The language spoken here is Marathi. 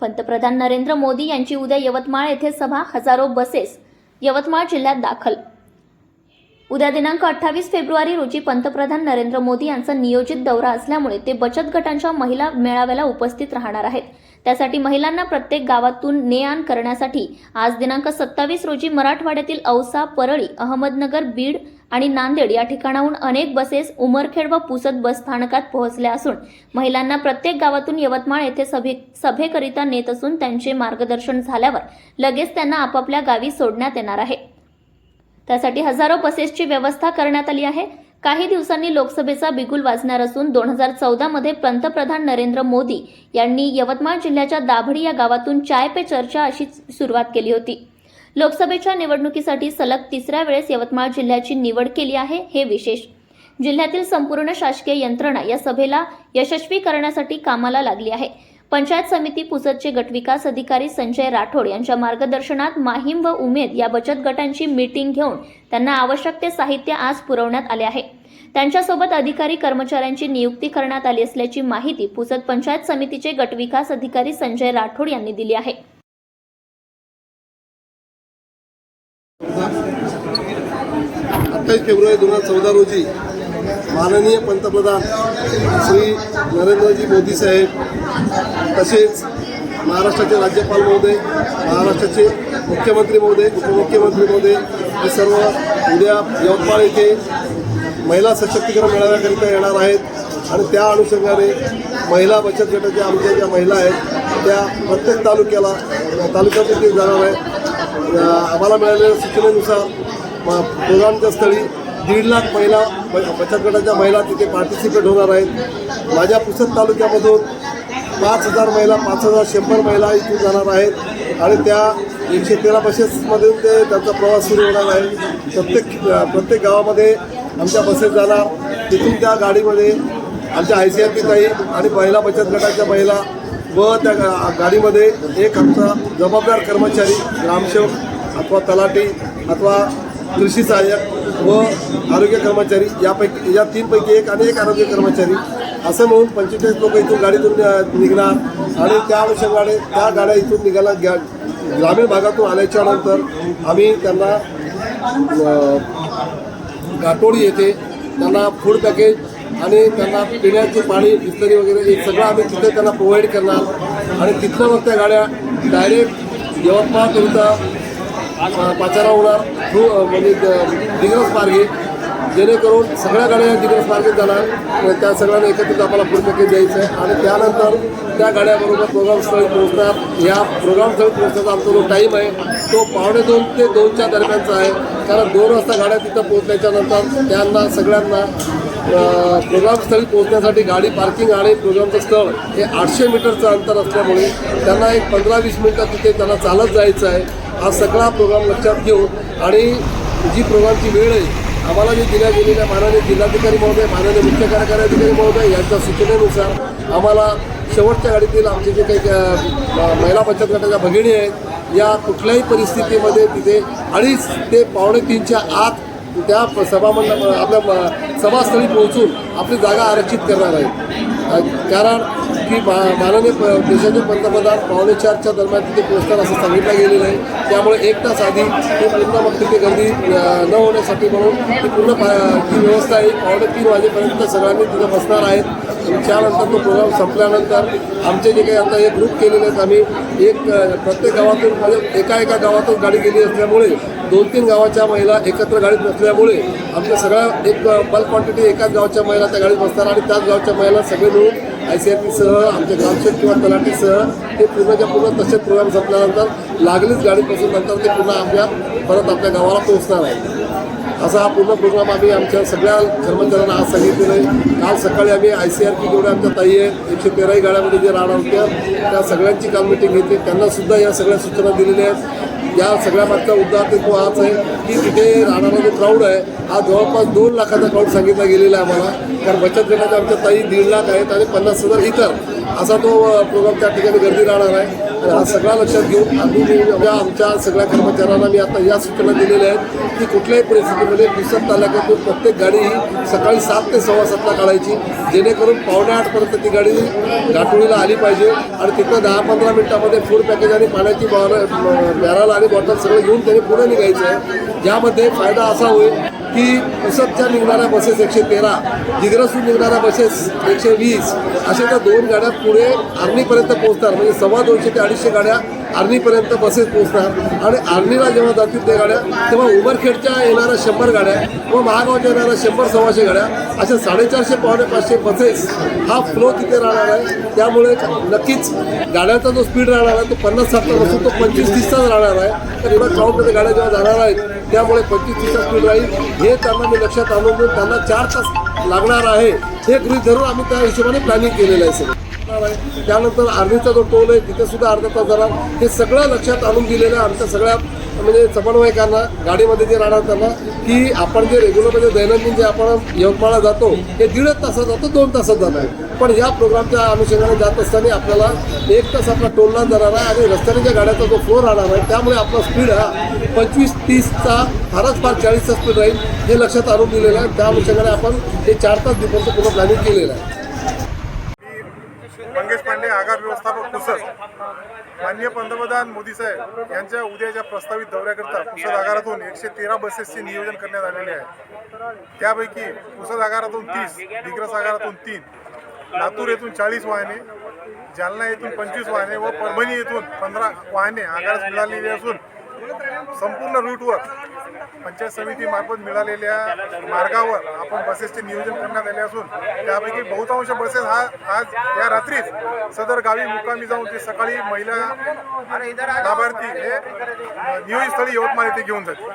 पंतप्रधान नरेंद्र मोदी यांची उद्या यवतमाळ येथे सभा हजारो बसेस यवतमाळ जिल्ह्यात दाखल. उद्या दिनांक अठ्ठावीस फेब्रुवारी रोजी पंतप्रधान नरेंद्र मोदी यांचा नियोजित दौरा असल्यामुळे ते बचत गटांच्या महिला मेळाव्याला उपस्थित राहणार आहेत. त्यासाठी महिलांना प्रत्येक गावातून ने आण करण्यासाठी आज दिनांक सत्तावीस रोजी मराठवाड्यातील औसा परळी अहमदनगर बीड आणि नांदेड या ठिकाणाहून अनेक बसेस उमरखेड व पुसद बस स्थानकात पोहोचल्या असून महिलांना प्रत्येक गावातून यवतमाळ येथे सभे सभेकरिता नेत असून त्यांचे मार्गदर्शन झाल्यावर लगेच त्यांना आपापल्या गावी सोडण्यात येणार आहे. त्यासाठी हजारो बसेसची व्यवस्था करण्यात आली आहे. काही दिवसांनी लोकसभेचा बिगुल वाजणार असून दोन हजार चौदामध्ये पंतप्रधान नरेंद्र मोदी यांनी यवतमाळ जिल्ह्याच्या दाभडी या गावातून चाय पे चर्चा अशी सुरुवात केली होती. लोकसभेच्या निवडणुकीसाठी सलग तिसऱ्या वेळेस यवतमाळ जिल्ह्याची निवड केली आहे हे विशेष. जिल्ह्यातील संपूर्ण शासकीय यंत्रणा या सभेला यशस्वी करण्यासाठी कामाला लागली आहे. पंचायत समिती पुसदचे गटविकास अधिकारी संजय राठोड यांच्या मार्गदर्शनात माहीम व उमेद या बचत गटांची मीटिंग घेऊन त्यांना आवश्यक ते साहित्य आज पुरवण्यात आले आहे. त्यांच्यासोबत अधिकारी कर्मचाऱ्यांची नियुक्ती करण्यात आली असल्याची माहिती पुसद पंचायत समितीचे गटविकास अधिकारी संजय राठोड यांनी दिली आहे. अठ्ठावीस फेब्रुवारी दोन हजार चौदा रोजी माननीय पंतप्रधान श्री नरेंद्रजी मोदी साहेब तसेच महाराष्ट्राचे राज्यपाल महोदय महाराष्ट्राचे मुख्यमंत्री महोदय उपमुख्यमंत्री महोदय हे सर्व उद्या यवतमाळ येथे महिला सशक्तीकरण मेळाव्याकरिता येणार आहेत आणि त्या अनुषंगाने महिला बचत गटाच्या आमच्या ज्या महिला आहेत त्या प्रत्येक तालुक्याला तालुक्यात जाणार आहेत. आम्हाला मिळालेल्या सूचनेनुसार प्रोग्रामच्या स्थळी दीड लाख महिला बचत गटाच्या महिला तिथे पार्टिसिपेट होणार आहेत. माझ्या पुसद तालुक्यामधून पाच हजार महिला पाच हजार शंभर महिला इथून जाणार आहेत. आणि त्या एकशे तेरा बसेसमधून ते त्यांचा प्रवास सुरू होणार आहे. प्रत्येक प्रत्येक गावामध्ये आमच्या बसेस जाणार. तिथून त्या गाडीमध्ये आमच्या आय सी आर पी ताई आणि महिला बचत गटाच्या महिला व त्या गा- गाडीमध्ये एक आमचा जबाबदार कर्मचारी ग्रामसेवक अथवा तलाठी अथवा कृषी सहाय्यक व आरोग्य कर्मचारी यापैकी या तीनपैकी एक आणि एक आरोग्य कर्मचारी. असं म्हणून पंचेचाळीस लोक इथून गाडीतून निघणार आणि त्या अनुषंगाने त्या गाड्या इथून निघायला ग्या ग्रामीण भागातून आल्याच्यानंतर आम्ही त्यांना अ, घाटोळी त्यांना फूड पॅकेज आणि त्यांना पिण्याचे पाणी बिस्तरी वगैरे हे सगळं आम्ही तिथे त्यांना प्रोव्हाइड करणार. आणि तिथल्या मग त्या गाड्या डायरेक्ट यवतमाळकरिता पाचारा होणार. थ्रू म्हणजे दिग्रस मार्गे. जेणेकरून सगळ्या गाड्या दिग्रस मार्गे जाणार. त्या सगळ्यांना एकत्रित आम्हाला पूर्ण पॅकेज द्यायचं आहे. आणि त्यानंतर त्या गाड्याबरोबर प्रोग्रामस्थळी पोहोचणार. या प्रोग्रामस्थळी पोहोचण्याचा आमचा जो टाईम आहे तो पावणे दोन ते दोनच्या दरम्यानचा आहे. कारण दोन वाजता गाड्या तिथं पोहोचल्याच्यानंतर त्यांना सगळ्यांना प्रोग्रामस्थळी पोहोचण्यासाठी गाडी पार्किंग आणि प्रोग्रामचं स्थळ हे आठशे मीटरचं अंतर असल्यामुळे त्यांना एक पंधरा वीस मिनटं तिथे त्यांना चालत जायचं आहे. हा सगळा प्रोग्राम लक्षात घेऊन आणि जी प्रोग्रामची वेळ आहे आम्हाला जे दिल्या गेलेल्या माननीय जिल्हाधिकारी महोदय माननीय मुख्य कार्यकारी अधिकारी महोदय यांच्या सूचनेनुसार आम्हाला शेवटच्या गाडीतील आमचे जे काही महिला बचत गटाच्या भगिनी आहेत या कुठल्याही परिस्थितीमध्ये तिथे अडीच ते पावणे तीनच्या आत त्या प- सभामंडप आपल्या सभास्थळी पोहोचून आपली जागा आरक्षित करणार आहे कारण की मा माननीय प देशाचे पंतप्रधान पावणे चारच्या दरम्यान तिथे पोहोचणार असं सांगितलं गेलेलं आहे. त्यामुळे एक तास आधी ते पूर्ण मग तिथे गर्दी न होण्यासाठी म्हणून ती पूर्ण पा जी व्यवस्था आहे. पावणे तीन वाजेपर्यंत सगळ्यांनी तिथं बसणार आहेत. त्यानंतर तो प्रोग्राम संपल्यानंतर आमचे जे काही आता हे ग्रुप केलेले आहेत आम्ही एक प्रत्येक गावातून म्हणजे एका एका गावातून गाडी गेली असल्यामुळे दोन तीन गावाच्या महिला एकत्र गाडीत बसल्यामुळे आमच्या सगळ्या एक बल्क क्वांटिटी एकाच गावच्या महिला त्या गाडीत बसणार आणि त्याच गावच्या महिला सगळे मिळून आय सी आर पीसह आमच्या ग्रामसेवक किंवा तलाठीसह ते पूर्णच्या पूर्ण तसेच प्रोग्राम संपल्यानंतर लागलीच गाडीत बसून नंतर ते पुन्हा आमच्या परत आपल्या गावाला पोहोचणार आहे. असा हा पूर्ण प्रोग्राम आम्ही आमच्या सगळ्या कर्मचाऱ्यांना आज सांगितलेलं आहे. काल सकाळी आम्ही आय सी आर पी जेवढ्या आमच्या ताई आहेत. एकशे तेराही गाड्यामध्ये जे राहणार होत्या त्या सगळ्यांची काल मिटिंग घेतली. त्यांनासुद्धा या सगळ्या सूचना दिलेल्या आहेत. या सगळ्या मुद्दा ते तो हाच आहे की तिथे राहणारा जो क्राऊड आहे हा जवळपास दोन लाखाचा क्राऊड सांगितला गेलेला आहे आम्हाला. कारण बचत गटाच्या आमच्या ताई दीड लाख आहेत आणि पन्नास हजार इतर. असा तो प्रोग्राम त्या ठिकाणी गर्दी राहणार आहे. आणि हा सगळा लक्षात घेऊन आम्ही आमच्या सगळ्या कर्मचाऱ्यांना मी आता या सूचना दिलेल्या आहेत की कुठल्याही परिस्थितीमध्ये पुसद तालुक्यातून प्रत्येक गाडी ही सकाळी सात ते सव्वा सातला काढायची. जेणेकरून पावणे आठपर्यंत ती गाडी घाटोळीला आली पाहिजे आणि तिथं दहा पंधरा मिनिटामध्ये फूड पॅकेज आणि पाण्याची बॅरल आणि बॉटल सगळं घेऊन त्यांनी पुढे निघायचं आहे. ज्यामध्ये फायदा असा होईल की पुसदच्या निघणाऱ्या बसेस एकशे तेरा जिग्रसून निघणाऱ्या बसेस एकशे वीस अशा त्या दोन गाड्या पुढे आर्नीपर्यंत पोहोचतात. म्हणजे सव्वा दोनशे ते अडीचशे गाड्या आर्नीपर्यंत बसेस पोहोचणार. आणि आर्नीला जेव्हा जातील त्या गाड्या तेव्हा उमरखेडच्या येणाऱ्या शंभर गाड्या व महागावच्या येणाऱ्या शंभर सव्वाशे गाड्या अशा साडेचारशे पावणे पाचशे बसेस हा फ्लो तिथे राहणार आहे. त्यामुळे नक्कीच गाड्यांचा जो स्पीड राहणार आहे तो पन्नास साठचा नसून तो पंचवीस तीसचाच राहणार आहे. तर एवढा क्राऊडमध्ये गाड्या जेव्हा जाणार आहेत त्यामुळे पंचवीस तीसचा स्पीड राहील. हे त्यांना मी लक्षात आणून त्यांना चार तास लागणार आहे. हे गृहीत धरून आम्ही त्या हिशोबाने प्लॅनिंग केलेलं आहे सगळं. आहे. त्यानंतर आर्मीचा जो टोल आहे तिथे सुद्धा अर्धा तास जाणार. हे सगळं लक्षात आणून दिलेलं आहे आमच्या सगळ्या म्हणजे समन्वयकांना गाडीमध्ये जे राहणार त्यांना की आपण जे रेग्युलरमध्ये म्हणजे दैनंदिन जे आपण यवतमाळला जातो हे दीडच तासात जातो दोन तासात जाणार आहे पण या प्रोग्रामच्या अनुषंगाने जात असताना आपल्याला एक तास आपला टोलला जाणार आहे आणि रस्त्याने ज्या गाड्याचा जो फ्लो राहणार आहे त्यामुळे आपला स्पीड हा पंचवीस तीसचा फारच फार चाळीसचा स्पीड राहील हे लक्षात आणून दिलेलं आहे. त्या अनुषंगाने आपण हे चार तास दिवसाचं पूर्ण प्लॅनिंग केलेलं आहे. मंगेश पांडे आगार व्यवस्थापक पुसद. माननीय पंतप्रधान मोदी साहेब यांच्या उद्याच्या प्रस्तावित दौऱ्याकरता पुसद आगारातून एकशे तेरा बसेसचे नियोजन करण्यात आलेले आहे. त्यापैकी पुसद आगारातून तीस दिग्रस आगारातून तीन लातूर येथून चाळीस वाहने जालना येथून पंचवीस वाहने व परभणी येथून पंधरा वाहने आगारास मिळालेली असून संपूर्ण रूटवर पंचायत समितीमार्फत मिळालेल्या मार्गावर आपण बसेसचे नियोजन करण्यात आले असून त्यापैकी बहुतांश बसेस हा आज या रात्रीच सदर गावी मुक्कामी जाऊन ते सकाळी महिला लाभार्थी हे नियोजित स्थळी यवतमाळ येथे घेऊन जातील.